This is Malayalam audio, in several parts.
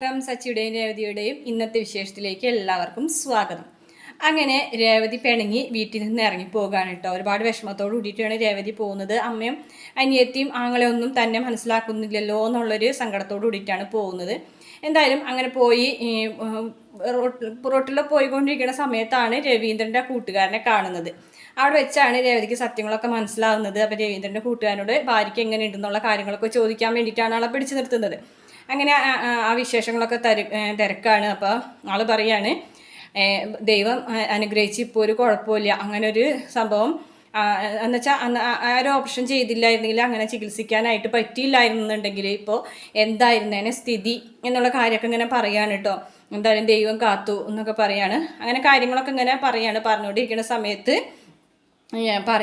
റാം സച്ചിയുടെയും രേവതിയുടെയും ഇന്നത്തെ വിശേഷത്തിലേക്ക് എല്ലാവർക്കും സ്വാഗതം. അങ്ങനെ രേവതി പിണങ്ങി വീട്ടിൽ നിന്ന് ഇറങ്ങി പോകാണ് കേട്ടോ. ഒരുപാട് വിഷമത്തോട് കൂടിയിട്ടാണ് രേവതി പോകുന്നത്. അമ്മയും അനിയത്തിയും ആങ്ങളെ ഒന്നും തന്നെ മനസ്സിലാക്കുന്നില്ലല്ലോ എന്നുള്ളൊരു സങ്കടത്തോട് കൂടിയിട്ടാണ് പോകുന്നത്. എന്തായാലും അങ്ങനെ പോയി റോട്ടിൽ പോയിക്കൊണ്ടിരിക്കുന്ന സമയത്താണ് രവീന്ദ്രന്റെ കൂട്ടുകാരനെ കാണുന്നത്. അവിടെ വെച്ചാണ് രേവതിക്ക് സത്യങ്ങളൊക്കെ മനസ്സിലാവുന്നത്. അപ്പോൾ രവീന്ദ്രന്റെ കൂട്ടുകാരനോട് ഭാര്യയ്ക്ക് എങ്ങനെയുണ്ടെന്നുള്ള കാര്യങ്ങളൊക്കെ ചോദിക്കാൻ വേണ്ടിയിട്ടാണ് ആളെ പിടിച്ചു നിർത്തുന്നത്. അങ്ങനെ ആ- വിശേഷങ്ങളൊക്കെ തര തിരക്കാണ്. അപ്പോൾ ആൾ പറയാണ് ദൈവം അനുഗ്രഹിച്ച് ഇപ്പോൾ ഒരു കുഴപ്പമില്ല. അങ്ങനെ ഒരു സംഭവം എന്നുവെച്ചാൽ അന്ന് ആ- ഒരു ഓപ്പറേഷൻ ചെയ്തില്ലായിരുന്നെങ്കിൽ അങ്ങനെ ചികിത്സിക്കാനായിട്ട് പറ്റിയില്ലായിരുന്നുണ്ടെങ്കിൽ ഇപ്പോൾ എന്തായിരുന്നേനെ സ്ഥിതി എന്നുള്ള കാര്യമൊക്കെ ഇങ്ങനെ പറയാണ് കേട്ടോ. എന്തായാലും ദൈവം കാത്തു എന്നൊക്കെ പറയാണ്. അങ്ങനെ കാര്യങ്ങളൊക്കെ ഇങ്ങനെ പറയാണ്. പറഞ്ഞുകൊണ്ടിരിക്കുന്ന സമയത്ത് പറ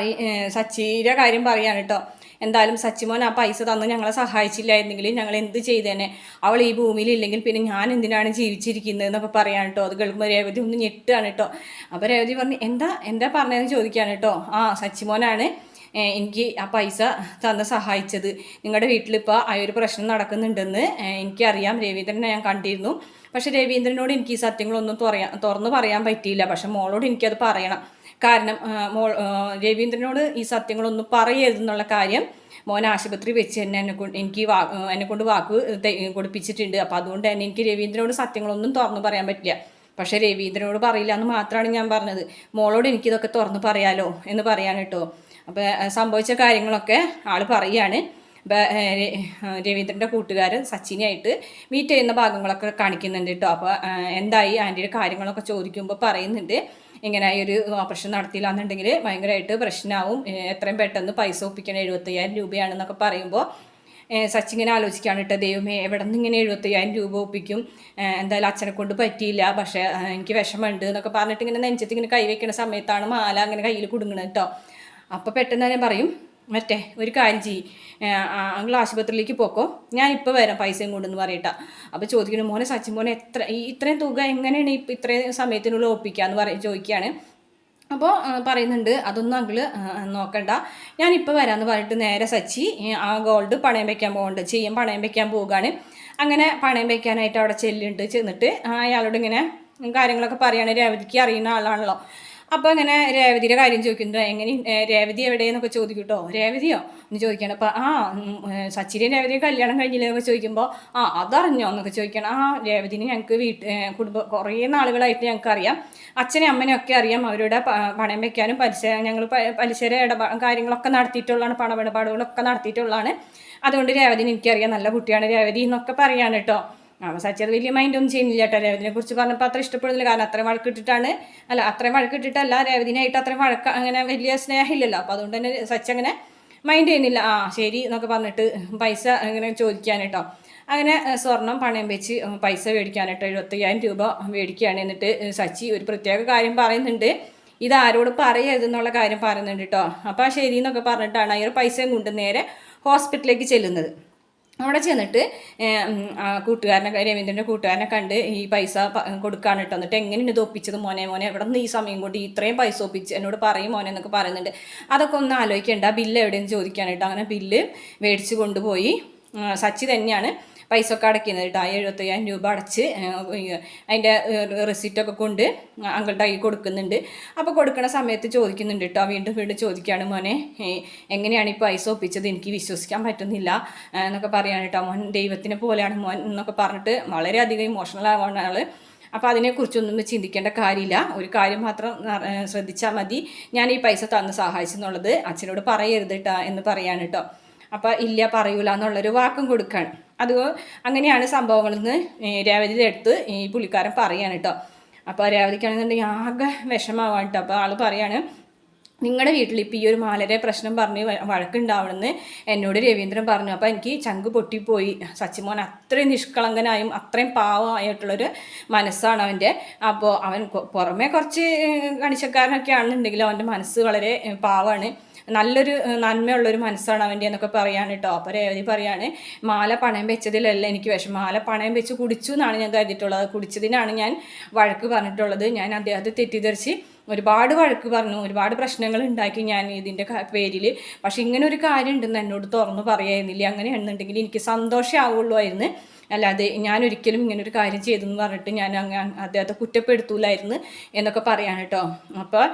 സച്ചിയുടെ കാര്യം പറയാണ് കേട്ടോ. എന്തായാലും സച്ചിമോൻ ആ പൈസ തന്ന് ഞങ്ങളെ സഹായിച്ചില്ലായിരുന്നെങ്കിൽ ഞങ്ങൾ എന്ത് ചെയ്തേനെ? അവൾ ഈ ഭൂമിയിൽ ഇല്ലെങ്കിൽ പിന്നെ ഞാൻ എന്തിനാണ് ജീവിച്ചിരിക്കുന്നത് എന്നൊക്കെ പറയാണ് കേട്ടോ അത് കേൾക്കുമ്പോൾ രേവതി ഒന്ന് ഞെട്ടാണ് കേട്ടോ അപ്പോൾ രേവതി പറഞ്ഞു എന്താ എന്താ പറഞ്ഞതെന്ന് ചോദിക്കുകയാണ് കേട്ടോ ആ സച്ചിമോനാണ് എനിക്ക് ആ പൈസ തന്ന് സഹായിച്ചത്. നിങ്ങളുടെ വീട്ടിലിപ്പോൾ ആ ഒരു പ്രശ്നം നടക്കുന്നുണ്ടെന്ന് എനിക്കറിയാം. രവീന്ദ്രനെ ഞാൻ കണ്ടിരുന്നു. പക്ഷേ രവീന്ദ്രനോട് എനിക്ക് ഈ സത്യങ്ങളൊന്നും തുറയാ തുറന്ന് പറയാൻ പറ്റിയില്ല. പക്ഷെ മോളോട് എനിക്കത് പറയണം. കാരണം മോ രവീന്ദ്രനോട് ഈ സത്യങ്ങളൊന്നും പറയരുതെന്നുള്ള കാര്യം മോൻ ആശുപത്രി വെച്ച് തന്നെ എന്നെ കൊണ്ട് എനിക്ക് വാ എന്നെ കൊണ്ട് വാക്ക് കൊടുപ്പിച്ചിട്ടുണ്ട്. അപ്പോൾ അതുകൊണ്ട് തന്നെ എനിക്ക് രവീന്ദ്രനോട് സത്യങ്ങളൊന്നും തുറന്നു പറയാൻ പറ്റില്ല. പക്ഷേ രവീന്ദ്രനോട് പറയില്ല എന്ന് മാത്രമാണ് ഞാൻ പറഞ്ഞത്. മോളോട് എനിക്കിതൊക്കെ തുറന്നു പറയാലോ എന്ന് പറയാൻ കേട്ടോ. അപ്പോൾ സംഭവിച്ച കാര്യങ്ങളൊക്കെ ആൾ ആ, രവീന്ദ്രന്റെ കൂട്ടുകാരൻ സച്ചിനായിട്ട് മീറ്റ് ചെയ്യുന്ന ഭാഗങ്ങളൊക്കെ കാണിക്കുന്നുണ്ട് കേട്ടോ. അപ്പോൾ എന്തായി ആന്റിയുടെ കാര്യങ്ങളൊക്കെ ചോദിക്കുമ്പോൾ പറയുന്നുണ്ട്. ഇങ്ങനെ ഈ ഒരു ഓപ്പറേഷൻ നടത്തിയില്ല എന്നുണ്ടെങ്കിൽ ഭയങ്കരമായിട്ട് പ്രശ്നമാവും എത്രയും പെട്ടെന്ന് പൈസ ഒപ്പിക്കണം എഴുപത്തയ്യായിരം രൂപയാണെന്നൊക്കെ പറയുമ്പോൾ സച്ചി ഇങ്ങനെ ആലോചിക്കുകയാണ് കേട്ടോ ദൈവമേ എവിടെ നിന്ന് ഇങ്ങനെ എഴുപത്തയ്യായിരം രൂപ ഒപ്പിക്കും? എന്തായാലും അച്ഛനെ കൊണ്ട് പറ്റിയില്ല. പക്ഷേ എനിക്ക് വിഷമമുണ്ട് എന്നൊക്കെ പറഞ്ഞിട്ട് ഇങ്ങനെ നെഞ്ചത്ത് ഇങ്ങനെ കൈവയ്ക്കുന്ന സമയത്താണ് മാല അങ്ങനെ കയ്യിൽ കുടുങ്ങുന്നത് കേട്ടോ അപ്പോൾ പെട്ടെന്ന് തന്നെ പറയും മറ്റേ ഒരു കാര്യം ചെയ്യ്. അങ്ങൾ ആശുപത്രിയിലേക്ക് പോക്കോ. ഞാൻ ഇപ്പോൾ വരാം പൈസയും കൊണ്ടെന്ന് പറയട്ടാ. അപ്പോൾ ചോദിക്കുന്നു മോനെ സച്ചിൻ മോനെ എത്ര ഈ ഇത്രയും തുക എങ്ങനെയാണ് ഇപ്പം ഇത്രയും സമയത്തിനുള്ളിൽ ഒപ്പിക്കുക എന്ന് പറയും ചോദിക്കുകയാണ് അപ്പോൾ പറയുന്നുണ്ട് അതൊന്നും അങ്കിൾ നോക്കണ്ട. ഞാനിപ്പോൾ വരാമെന്ന് പറഞ്ഞിട്ട് നേരെ സച്ചി ആ ഗോൾഡ് പണയം വയ്ക്കാൻ പോകുന്നുണ്ട് ചെയ്യും പണയം വയ്ക്കാൻ പോവുകയാണ് അങ്ങനെ പണയം വയ്ക്കാനായിട്ട് അവിടെ ചെല്ലുന്നുണ്ട് ചെന്നിട്ട് അയാളോട് ഇങ്ങനെ കാര്യങ്ങളൊക്കെ പറയുകയാണ് രേവതിക്ക് അറിയുന്ന ആളാണല്ലോ. അപ്പോൾ ഇങ്ങനെ രേവതിയുടെ കാര്യം ചോദിക്കുന്നുണ്ട്. എങ്ങനെ രേവതി എവിടെയെന്നൊക്കെ ചോദിക്കും കേട്ടോ രേവതിയോ? എന്ന് ചോദിക്കണം അപ്പോൾ ആ സച്ചിരി രേവതിയും കല്യാണം കഴിഞ്ഞില്ലേ എന്നൊക്കെ ചോദിക്കുമ്പോൾ ആ അതറിഞ്ഞോ എന്നൊക്കെ ചോദിക്കണം ആ രേവതിനെ ഞങ്ങൾക്ക് വീട്ട് കുടുംബ കുറേ നാളുകളായിട്ട് ഞങ്ങൾക്ക് അറിയാം അച്ഛനെയും അമ്മനെയും ഒക്കെ അറിയാം. അവരുടെ പണയം വെക്കാനും പലിശ ഞങ്ങൾ പലിശയുടെ ഇടപാ കാര്യങ്ങളൊക്കെ നടത്തിയിട്ടുള്ളതാണ്. പണമിടപാടുകളൊക്കെ നടത്തിയിട്ടുള്ളതാണ്. അതുകൊണ്ട് രേവതിനെ എനിക്കറിയാം. നല്ല കുട്ടിയാണ് രേവതി എന്നൊക്കെ പറയാണ് കേട്ടോ. അപ്പോൾ സച്ചർ വലിയ മൈൻഡ് ഒന്നും ചെയ്യുന്നില്ല കേട്ടോ രേവതിനെ കുറിച്ച് പറഞ്ഞപ്പോൾ അത്ര ഇഷ്ടപ്പെടുന്നില്ല. കാരണം അത്രയും വഴക്കിട്ടിട്ടാണ് അല്ല അത്രയും വഴക്കിട്ടിട്ടല്ല രേവതിനായിട്ട് അത്രയും വഴക്ക അങ്ങനെ വലിയ സ്നേഹമില്ലല്ലോ. അപ്പോൾ അതുകൊണ്ട് തന്നെ സച്ച അങ്ങനെ മൈൻഡ് ചെയ്യുന്നില്ല. ആ ശരി എന്നൊക്കെ പറഞ്ഞിട്ട് പൈസ ഇങ്ങനെ ചോദിക്കാൻ കേട്ടോ അങ്ങനെ സ്വർണം പണയം വെച്ച് പൈസ മേടിക്കാനായിട്ട് എഴുപത്തയ്യായിരം രൂപ മേടിക്കുകയാണ് എന്നിട്ട് സച്ചി ഒരു പ്രത്യേക കാര്യം പറയുന്നുണ്ട്. ഇത് ആരോട് പറയരുതെന്നുള്ള കാര്യം പറയുന്നുണ്ട് കേട്ടോ അപ്പോൾ ശരി എന്നൊക്കെ പറഞ്ഞിട്ടാണ് അയാൾ പൈസയും കൊണ്ട് നേരെ ഹോസ്പിറ്റലിലേക്ക് ചെല്ലുന്നത്. അവിടെ ചെന്നിട്ട് കൂട്ടുകാരനെ രവീന്ദ്രന്റെ കൂട്ടുകാരനെ കണ്ട് ഈ പൈസ കൊടുക്കാണ് കേട്ടോ. എന്നിട്ട് എങ്ങനെയാണ് ഇത് ഒപ്പിച്ചത് മോനെ മോനെ? എവിടെ നിന്ന് ഈ സമയം കൊണ്ട് ഇത്രയും പൈസ ഒപ്പിച്ച് എന്നോട് പറയും മോനെ എന്നൊക്കെ പറയുന്നുണ്ട്. അതൊക്കെ ഒന്ന് ആലോചിക്കേണ്ട. ബില്ല് എവിടെയെന്ന് ചോദിക്കാനായിട്ട് അങ്ങനെ ബില്ല് മേടിച്ച് കൊണ്ടുപോയി. സച്ചി തന്നെയാണ്. പൈസ ഒക്കെ അടയ്ക്കുന്നത് കേട്ടോ എഴുപത്തയ്യായിരം രൂപ അടച്ച് അതിന്റെ റെസിപ്റ്റൊക്കെ കൊണ്ട് അങ്കിളുടെ കൈ കൊടുക്കുന്നുണ്ട്. അപ്പോൾ കൊടുക്കുന്ന സമയത്ത് ചോദിക്കുന്നുണ്ട് കേട്ടോ വീണ്ടും വീണ്ടും ചോദിക്കുകയാണ് മോനെ എങ്ങനെയാണ് ഈ പൈസ ഒപ്പിച്ചത്? എനിക്ക് വിശ്വസിക്കാൻ പറ്റുന്നില്ല എന്നൊക്കെ പറയാണ് കേട്ടോ മോൻ ദൈവത്തിനെ പോലെയാണ് മോൻ എന്നൊക്കെ പറഞ്ഞിട്ട് വളരെയധികം ഇമോഷണൽ ആവാണ് ആൾ അപ്പോൾ അതിനെക്കുറിച്ചൊന്നും ചിന്തിക്കേണ്ട കാര്യമില്ല. ഒരു കാര്യം മാത്രം ശ്രദ്ധിച്ചാൽ മതി. ഞാൻ ഈ പൈസ തന്ന് സഹായിച്ചെന്നുള്ളത് അച്ഛനോട് പറയരുത് കേട്ടോ എന്ന് പറയാണ് കേട്ടോ അപ്പോൾ ഇല്ല പറയൂല എന്നുള്ളൊരു വാക്കും കൊടുക്കുകയാണ് അത് അങ്ങനെയാണ് സംഭവങ്ങളിൽ നിന്ന് രേവതിയുടെ അടുത്ത് ഈ പുള്ളിക്കാരൻ പറയാണ് കേട്ടോ അപ്പോൾ രേവതിക്കാണെന്നുണ്ടെങ്കിൽ ആകെ വിഷമാവാണ് കേട്ടോ അപ്പോൾ ആൾ പറയാണ് നിങ്ങളുടെ വീട്ടിൽ ഇപ്പോൾ ഈ ഒരു മാലരെ പ്രശ്നം പറഞ്ഞ് വഴക്കുണ്ടാവണമെന്ന് എന്നോട് രവീന്ദ്രൻ പറഞ്ഞു. അപ്പോൾ എനിക്ക് ചങ്ക് പൊട്ടിപ്പോയി. സച്ചിമോൻ അത്രയും നിഷ്കളങ്കനായും അത്രയും പാവമായിട്ടുള്ളൊരു മനസ്സാണ് അവന്റെ. അപ്പോൾ അവൻ പുറമേ കുറച്ച് കണിച്ചക്കാരനൊക്കെ ആണെന്നുണ്ടെങ്കിലും അവന്റെ മനസ്സ് വളരെ പാവമാണ് നല്ലൊരു നന്മയുള്ളൊരു മനസ്സാണ് അവന്റെ എന്നൊക്കെ പറയാണ് കേട്ടോ. അപ്പോൾ രേവതി പറയാണ് മാല പണയം വെച്ചതിലല്ല എനിക്ക് വിഷം മാല പണയം വെച്ച് കുടിച്ചു എന്നാണ് ഞാൻ കരുതിയിട്ടുള്ളത്. കുടിച്ചതിനാണ് ഞാൻ വഴക്ക് പറഞ്ഞിട്ടുള്ളത്. ഞാൻ അദ്ദേഹത്തെ തെറ്റിദ്ധരിച്ച് ഒരുപാട് വഴക്ക് പറഞ്ഞു ഒരുപാട് പ്രശ്നങ്ങൾ ഉണ്ടാക്കി ഞാൻ ഇതിന്റെ പേരിൽ പക്ഷെ ഇങ്ങനെ ഒരു കാര്യം ഉണ്ടെന്ന് എന്നോട് തുറന്നു പറയായിരുന്നില്ല. അങ്ങനെയാണെന്നുണ്ടെങ്കിൽ എനിക്ക് സന്തോഷമാവുള്ളൂ ആയിരുന്നു. അല്ലാതെ ഞാൻ ഒരിക്കലും ഇങ്ങനെ ഒരു കാര്യം ചെയ്തു എന്ന് പറഞ്ഞിട്ട് ഞാൻ അങ്ങ് അദ്ദേഹത്തെ കുറ്റപ്പെടുത്തൂലായിരുന്നു എന്നൊക്കെ പറയാണ് കേട്ടോ. അപ്പോൾ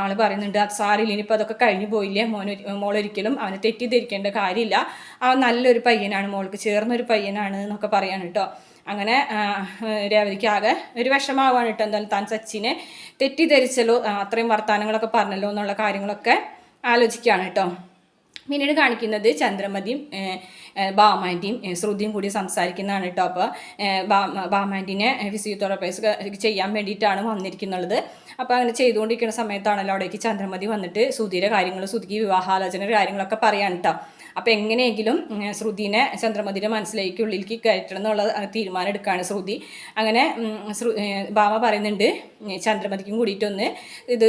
ആൾ പറയുന്നുണ്ട് അത് സാറില്ല ഇനിയിപ്പോൾ അതൊക്കെ കഴിഞ്ഞു പോയില്ലേ? മോൻ മോളൊരിക്കലും അവനെ തെറ്റിദ്ധരിക്കേണ്ട കാര്യമില്ല. അവൻ നല്ലൊരു പയ്യനാണ് മോൾക്ക് ചേർന്നൊരു പയ്യനാണ് എന്നൊക്കെ പറയാണ് കേട്ടോ. അങ്ങനെ രേവതിക്ക് ഒരു വിഷമാവാണ് കേട്ടോ എന്തായാലും താൻ സച്ചിനെ തെറ്റിദ്ധരിച്ചല്ലോ അത്രയും വർത്തമാനങ്ങളൊക്കെ പറഞ്ഞല്ലോ എന്നുള്ള കാര്യങ്ങളൊക്കെ ആലോചിക്കുകയാണ് കേട്ടോ. പിന്നീട് കാണിക്കുന്നത് ചന്ദ്രമതിയും ബാമാന്റിയും ശ്രുതിയും കൂടി സംസാരിക്കുന്നതാണ് കേട്ടോ അപ്പോൾ ബാമാന്റിനെ ഫിസിയോതെറാപ്പൈസ് ചെയ്യാൻ വേണ്ടിയിട്ടാണ് വന്നിരിക്കുന്നുള്ളത് അപ്പോൾ അങ്ങനെ ചെയ്തുകൊണ്ടിരിക്കുന്ന സമയത്താണല്ലോ അവിടേക്ക് ചന്ദ്രമതി വന്നിട്ട് ശ്രുതിയുടെ കാര്യങ്ങൾ ശ്രുതിക്ക് വിവാഹാലോചന കാര്യങ്ങളൊക്കെ പറയാൻ കേട്ടോ അപ്പോൾ എങ്ങനെയെങ്കിലും ശ്രുതിനെ ചന്ദ്രമതിയുടെ മനസ്സിലേക്ക് ഉള്ളിലേക്ക് കയറ്റണം എന്നുള്ള തീരുമാനം എടുക്കുകയാണ് ശ്രുതി. അങ്ങനെ ഭാമ പറയുന്നുണ്ട് ചന്ദ്രമതിക്കും കൂടിയിട്ടൊന്ന് ഇത്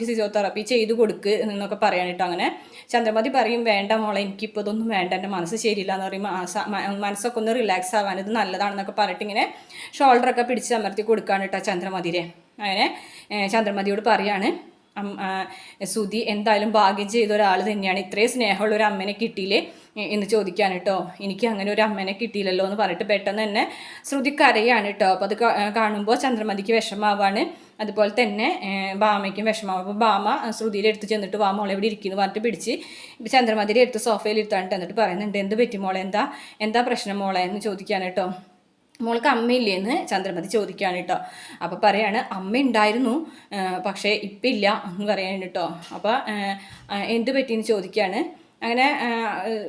ഫിസിയോതെറാപ്പി ചെയ്ത് കൊടുക്ക് എന്നൊക്കെ പറയാൻ കേട്ടോ അങ്ങനെ. ചന്ദ്രമതി പറയും വേണ്ട മോളെ എനിക്കിപ്പോൾ ഇതൊന്നും വേണ്ട എന്റെ മനസ്സ് ശരിയില്ല എന്ന് പറയുമ്പോൾ മനസ്സൊക്കെ ഒന്ന് റിലാക്സ് ആവാൻ ഇത് നല്ലതാണെന്നൊക്കെ പറഞ്ഞിട്ട് ഇങ്ങനെ ഷോൾഡറൊക്കെ പിടിച്ച് അമർത്തി കൊടുക്കുകയാണ് കേട്ടോ ചന്ദ്രമതിരെ അങ്ങനെ ചന്ദ്രമതിയോട് പറയാണ് സുധി എന്തായാലും ഭാഗ്യം ചെയ്ത ഒരാൾ തന്നെയാണ്. ഇത്രയും സ്നേഹമുള്ള ഒരു അമ്മനെ കിട്ടിയില്ലേ? എന്ന് ചോദിക്കാൻ കേട്ടോ. എനിക്ക് അങ്ങനെ ഒരു അമ്മനെ കിട്ടിയില്ലല്ലോ എന്ന് പറഞ്ഞിട്ട് പെട്ടെന്ന് തന്നെ ശ്രുതി കരയാണ് കേട്ടോ. അപ്പോൾ അത് കാണുമ്പോൾ ചന്ദ്രമതിക്ക് വിഷമാവാണ്. അതുപോലെ തന്നെ ബാമയ്ക്കും വിഷമാവും. അപ്പോൾ ബാമ ശ്രുതിയുടെ എടുത്ത് ചെന്നിട്ട് വാ മോളെ ഇവിടെ ഇരിക്കുന്നു പറഞ്ഞിട്ട് പിടിച്ച് ചന്ദ്രമതിയുടെ എടുത്ത് സോഫയിൽ ഇരുത്താണ്ട് എന്നിട്ട് പറയുന്നുണ്ട്. എന്ത് പറ്റി മോളെ? എന്താ എന്താ പ്രശ്നം മോളെ? എന്ന് ചോദിക്കാൻ കേട്ടോ. മോൾക്ക് അമ്മയില്ലേന്ന് ചന്ദ്രമതി ചോദിക്കുകയാണ് കേട്ടോ. അപ്പോൾ പറയാണ് അമ്മ ഉണ്ടായിരുന്നു പക്ഷേ ഇപ്പം ഇല്ല എന്ന് പറയാണ് കേട്ടോ. അപ്പോൾ എന്ത് പറ്റിയെന്ന് ചോദിക്കുകയാണ്. അങ്ങനെ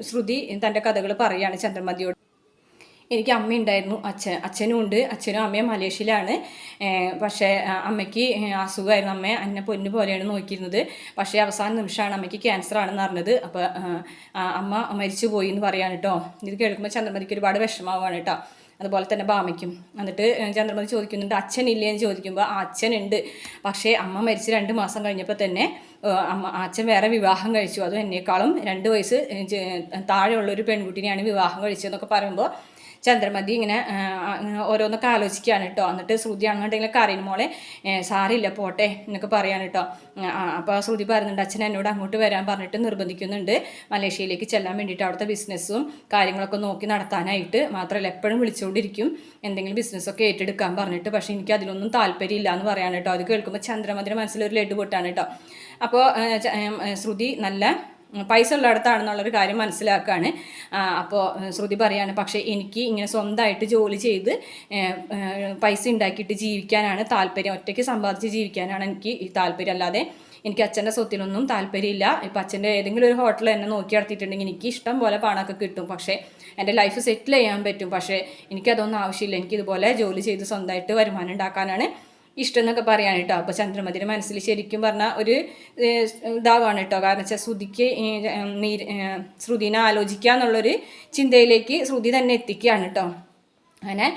ശ്രുതി തന്റെ കഥകൾ പറയുകയാണ് ചന്ദ്രമതിയോട്. എനിക്ക് അമ്മയുണ്ടായിരുന്നു അച്ഛൻ അച്ഛനും ഉണ്ട് അച്ഛനും അമ്മയും മലേഷ്യയിലാണ്. പക്ഷേ അമ്മയ്ക്ക് അസുഖമായിരുന്നു. അമ്മയെ അന്നെ പൊന്നു പോലെയാണ് നോക്കിയിരുന്നത്. പക്ഷേ അവസാന നിമിഷമാണ് അമ്മയ്ക്ക് ക്യാൻസർ ആണെന്ന് അറിഞ്ഞത്. അപ്പോൾ അമ്മ മരിച്ചു പോയി എന്ന് പറയാണ് കേട്ടോ. ഇത് കേൾക്കുമ്പോൾ ചന്ദ്രമതിക്ക് ഒരുപാട് വിഷമമാവാണ് കേട്ടോ. അതുപോലെ തന്നെ ഭാമയ്ക്കും എന്നിട്ട് ചന്ദ്രമതി ചോദിക്കുന്നുണ്ട് അച്ഛൻ ഇല്ലേ എന്ന് ചോദിക്കുമ്പോൾ ആ അച്ഛനുണ്ട്. പക്ഷേ അമ്മ മരിച്ച് രണ്ട് മാസം കഴിഞ്ഞപ്പോൾ തന്നെ അമ്മ അച്ഛൻ വേറെ വിവാഹം കഴിച്ചു. അതും എന്നേക്കാളും രണ്ട് വയസ്സ് താഴെയുള്ള ഒരു പെൺകുട്ടിനെയാണ് വിവാഹം കഴിച്ചതെന്നൊക്കെ പറയുമ്പോൾ ചന്ദ്രമതി ഇങ്ങനെ ഓരോന്നൊക്കെ ആലോചിക്കുകയാണ് കേട്ടോ. എന്നിട്ട് ശ്രുതി അങ്ങോട്ടെങ്കിലൊക്കെ അറിയുന്ന മോളെ. സാറില്ല പോട്ടെ എന്നൊക്കെ പറയാൻ കേട്ടോ. അപ്പോൾ ശ്രുതി പറയുന്നുണ്ട് അച്ഛൻ എന്നോട് അങ്ങോട്ട് വരാൻ പറഞ്ഞിട്ട് നിർബന്ധിക്കുന്നുണ്ട്. മലേഷ്യയിലേക്ക് ചെല്ലാൻ വേണ്ടിയിട്ട് അവിടുത്തെ ബിസിനസ്സും കാര്യങ്ങളൊക്കെ നോക്കി നടത്താനായിട്ട് മാത്രമല്ല എപ്പോഴും വിളിച്ചുകൊണ്ടിരിക്കും. എന്തെങ്കിലും ബിസിനസ്സൊക്കെ ഏറ്റെടുക്കാൻ പറഞ്ഞിട്ട് പക്ഷേ എനിക്ക് അതിലൊന്നും താല്പര്യമില്ല എന്ന് പറയാൻ കേട്ടോ. അത് കേൾക്കുമ്പോൾ ചന്ദ്രമതിയുടെ മനസ്സിലൊരു ലഡു പൊട്ടാണ് കേട്ടോ. അപ്പോൾ ശ്രുതി നല്ല പൈസ ഉള്ളിടത്താണെന്നുള്ളൊരു കാര്യം മനസ്സിലാക്കുകയാണ് അപ്പോൾ ശ്രുതി പറയാണ് പക്ഷേ എനിക്ക് ഇങ്ങനെ സ്വന്തമായിട്ട് ജോലി ചെയ്ത് പൈസ ഉണ്ടാക്കിയിട്ട് ജീവിക്കാനാണ് താല്പര്യം. ഒറ്റയ്ക്ക് സമ്പാദിച്ച് ജീവിക്കാനാണ് എനിക്ക് താല്പര്യം. അല്ലാതെ എനിക്ക് അച്ഛന്റെ സ്വത്തിനൊന്നും താല്പര്യമില്ല. ഇപ്പം അച്ഛന്റെ ഏതെങ്കിലും ഒരു ഹോട്ടൽ എന്നെ നോക്കി നടത്തിയിട്ടുണ്ടെങ്കിൽ എനിക്ക് ഇഷ്ടം പോലെ പണമൊക്കെ കിട്ടും. പക്ഷേ എന്റെ ലൈഫ് സെറ്റിൽ ചെയ്യാൻ പറ്റും. പക്ഷേ എനിക്കതൊന്നും ആവശ്യമില്ല. എനിക്കിതുപോലെ ജോലി ചെയ്ത് സ്വന്തമായിട്ട് വരുമാനം ഉണ്ടാക്കാനാണ് ഇഷ്ടം എന്നൊക്കെ പറയാൻ കേട്ടോ അപ്പോൾ ചന്ദ്രമതിയുടെ മനസ്സിൽ ശരിക്കും പറഞ്ഞാൽ ഒരു ഇതാവാണ് കേട്ടോ കാരണം വെച്ചാൽ ശ്രുതിക്ക് നീര് ശ്രുതിനെ ആലോചിക്കുക എന്നുള്ളൊരു ചിന്തയിലേക്ക് ശ്രുതി തന്നെ എത്തിക്കുകയാണ് കേട്ടോ അങ്ങനെ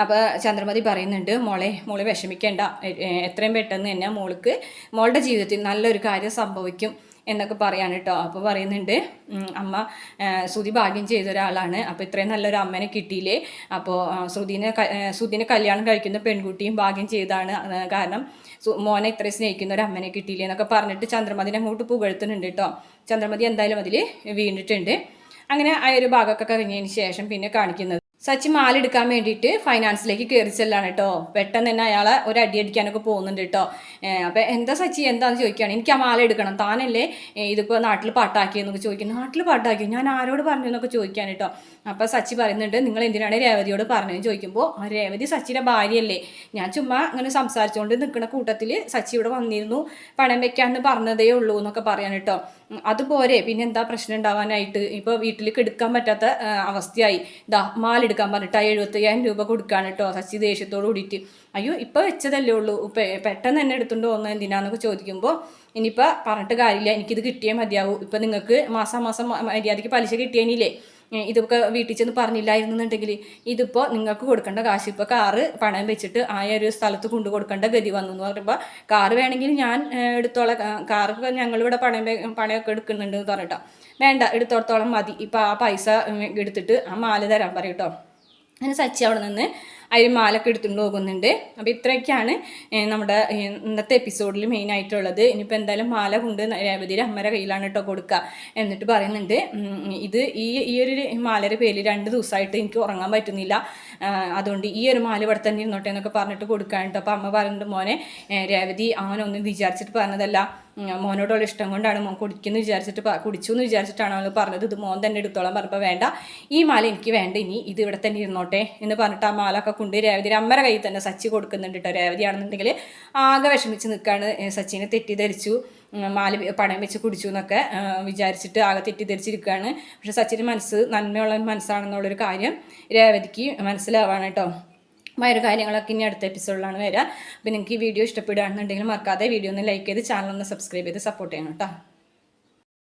അപ്പോൾ ചന്ദ്രമതി പറയുന്നുണ്ട് മോളെ മോളെ വിഷമിക്കേണ്ട. എത്രയും പെട്ടെന്ന് തന്നെ മോൾക്ക് മോളുടെ ജീവിതത്തിൽ നല്ലൊരു കാര്യം സംഭവിക്കും. എന്നൊക്കെ പറയാണ് കേട്ടോ അപ്പോൾ പറയുന്നുണ്ട് അമ്മ ശ്രുതി ഭാഗ്യം ചെയ്ത ഒരാളാണ്. അപ്പോൾ ഇത്രയും നല്ലൊരു അമ്മനെ കിട്ടിയില്ലേ? അപ്പോൾ ശ്രുതിനെ ശ്രുതിനെ കല്യാണം കഴിക്കുന്ന പെൺകുട്ടിയും ഭാഗ്യം ചെയ്താണ് കാരണം മോനെ ഇത്രയും സ്നേഹിക്കുന്ന ഒരു അമ്മനെ കിട്ടിയില്ലേ എന്നൊക്കെ പറഞ്ഞിട്ട് ചന്ദ്രമതിനെ അങ്ങോട്ട് പുകഴ്ത്തുന്നുണ്ട് കേട്ടോ ചന്ദ്രമതി എന്തായാലും അതിൽ വീണിട്ടുണ്ട്. അങ്ങനെ ആ ഒരു ഭാഗമൊക്കെ കഴിഞ്ഞതിന് ശേഷം പിന്നെ കാണിക്കുന്നത്. സച്ചി മാലെടുക്കാൻ വേണ്ടിയിട്ട് ഫൈനാൻസിലേക്ക് കയറി ചെല്ലാണ് കേട്ടോ പെട്ടെന്ന് തന്നെ അയാളെ ഒരു അടി അടിക്കാനൊക്കെ പോകുന്നുണ്ട് കേട്ടോ അപ്പം എന്താ സച്ചി എന്താന്ന് ചോദിക്കുകയാണ്. എനിക്ക് ആ മാല എടുക്കണം. താനല്ലേ ഇതിപ്പോൾ നാട്ടിൽ പാട്ടാക്കിയെന്നൊക്കെ ചോദിക്കുന്നു. നാട്ടിൽ പാട്ടാക്കി? ഞാൻ ആരോട് പറഞ്ഞു എന്നൊക്കെ ചോദിക്കാൻ കേട്ടോ അപ്പോൾ സച്ചി പറയുന്നുണ്ട് നിങ്ങൾ എന്തിനാണ് രേവതിയോട് പറഞ്ഞതെന്ന് ചോദിക്കുമ്പോൾ ആ രേവതി സച്ചിയുടെ ഭാര്യയല്ലേ. ഞാൻ ചുമ്മാ അങ്ങനെ സംസാരിച്ചുകൊണ്ട് നിൽക്കുന്ന കൂട്ടത്തിൽ സച്ചി ഇവിടെ വന്നിരുന്നു. പണം വെക്കാമെന്ന് പറഞ്ഞതേ ഉള്ളൂ എന്നൊക്കെ പറയാൻ കേട്ടോ അതുപോലെ പിന്നെ എന്താ പ്രശ്നം ഉണ്ടാവാനായിട്ട്? ഇപ്പോൾ വീട്ടിൽ കിടക്കാൻ പറ്റാത്ത അവസ്ഥയായി. ദാ മാലെടുക്കാൻ പറഞ്ഞിട്ട് ആ എഴുപത്തയ്യായിരം രൂപ കൊടുക്കുകയാണ് കേട്ടോ സച്ചി ദേഷ്യത്തോട് കൂടിയിട്ട്. അയ്യോ ഇപ്പോൾ വെച്ചതല്ലേ ഉള്ളൂ. പെട്ടെന്ന് തന്നെ എടുത്തുകൊണ്ട് പോകുന്നത് എന്തിനാന്നൊക്കെ ചോദിക്കുമ്പോൾ ഇനിയിപ്പോൾ പറഞ്ഞിട്ട് കാര്യമില്ല എനിക്കിത് കിട്ടിയേ മതിയാവൂ. ഇപ്പം നിങ്ങൾക്ക് മാസം മാസം മര്യാദയ്ക്ക് പലിശ കിട്ടിയേനില്ലേ? ഇതൊക്കെ വീട്ടിൽ ചെന്ന് പറഞ്ഞില്ലായിരുന്നുണ്ടെങ്കിൽ ഇതിപ്പോൾ നിങ്ങൾക്ക് കൊടുക്കേണ്ട കാശ് ഇപ്പോൾ കാറ് പണയം വെച്ചിട്ട് ആ ഒരു സ്ഥലത്ത് കൊണ്ടു കൊടുക്കേണ്ട ഗതി വന്നു എന്ന് പറയുമ്പോൾ കാറ് വേണമെങ്കിൽ ഞാൻ എടുത്തോളം എടുത്തോളാം. കാ- കാറ് ഞങ്ങളിവിടെ പണയം പണയൊക്കെ എടുക്കുന്നുണ്ട് എന്ന് പറഞ്ഞിട്ടോ. വേണ്ട എടുത്തോടത്തോളം മതി. ഇപ്പോൾ ആ പൈസ എടുത്തിട്ട് ആ മാല തരാൻ പറയും കേട്ടോ അങ്ങനെ സച്ചി അവിടെ നിന്ന് അതിൽ മാലൊക്കെ എടുത്തുകൊണ്ട് പോകുന്നുണ്ട്. അപ്പോൾ ഇത്രയൊക്കെയാണ് നമ്മുടെ ഇന്നത്തെ എപ്പിസോഡിൽ മെയിൻ ആയിട്ടുള്ളത്. ഇനിയിപ്പോൾ എന്തായാലും മാല കൊണ്ട് രേവതിയുടെ അമ്മയുടെ കയ്യിലാണ് കേട്ടോ കൊടുക്കുക എന്നിട്ട് പറയുന്നുണ്ട്. ഇത് ഈ ഈ ഒരു മാലയുടെ പേരിൽ രണ്ട് ദിവസമായിട്ട് എനിക്ക് ഉറങ്ങാൻ പറ്റുന്നില്ല. അതുകൊണ്ട് ഈ ഒരു മാല ഇവിടെ തന്നെ ഇരുന്നോട്ടെ എന്നൊക്കെ പറഞ്ഞിട്ട് കൊടുക്കാനുണ്ട്. അപ്പോൾ അമ്മ പറയുന്നുണ്ട് മോനെ രേവതി അങ്ങനെ ഒന്നും വിചാരിച്ചിട്ട് പറഞ്ഞതല്ല. മോനോടുള്ള ഇഷ്ടം കൊണ്ടാണ് മോൻ കുടിക്കുന്നു വിചാരിച്ചിട്ട് കുടിച്ചു എന്ന് വിചാരിച്ചിട്ടാണ് അവൾ പറഞ്ഞത്. ഇത് മോൻ തന്നെ എടുത്തോളാൻ പറഞ്ഞപ്പോൾ വേണ്ട. ഈ മാല എനിക്ക് വേണ്ട ഇനി. ഇത് ഇവിടെ തന്നെ ഇരുന്നോട്ടെ എന്ന് പറഞ്ഞിട്ട് ആ മാല ഒക്കെ കൊണ്ട് രേവതി അമ്മരെ കയ്യിൽ തന്നെ സച്ചി കൊടുക്കുന്നുണ്ട് കേട്ടോ രേവതി ആണെന്നുണ്ടെങ്കിൽ ആകെ വിഷമിച്ച് നിൽക്കുകയാണ് സച്ചിനെ തെറ്റിദ്ധരിച്ചു. മാല പണം വെച്ച് കുടിച്ചു എന്നൊക്കെ വിചാരിച്ചിട്ട് ആകെ തെറ്റിദ്ധരിച്ചിരിക്കുകയാണ് പക്ഷെ സച്ചിന്റെ മനസ്സ് നന്മയുള്ള മനസ്സാണെന്നുള്ളൊരു കാര്യം രേവതിക്ക് മനസ്സിലാവാണ് കേട്ടോ ഒരു കാര്യങ്ങളൊക്കെ ഇനി അടുത്ത എപ്പിസോഡിലാണ് വരിക. അപ്പോൾ നിങ്ങൾക്ക് ഈ വീഡിയോ ഇഷ്ടപ്പെടുകയാണെന്നുണ്ടെങ്കിൽ മറക്കാതെ വീഡിയോ ഒന്ന് ലൈക്ക് ചെയ്ത് ചാനൽ ഒന്ന് സബ്സ്ക്രൈബ് ചെയ്ത് സപ്പോർട്ട് ചെയ്യണം കേട്ടോ.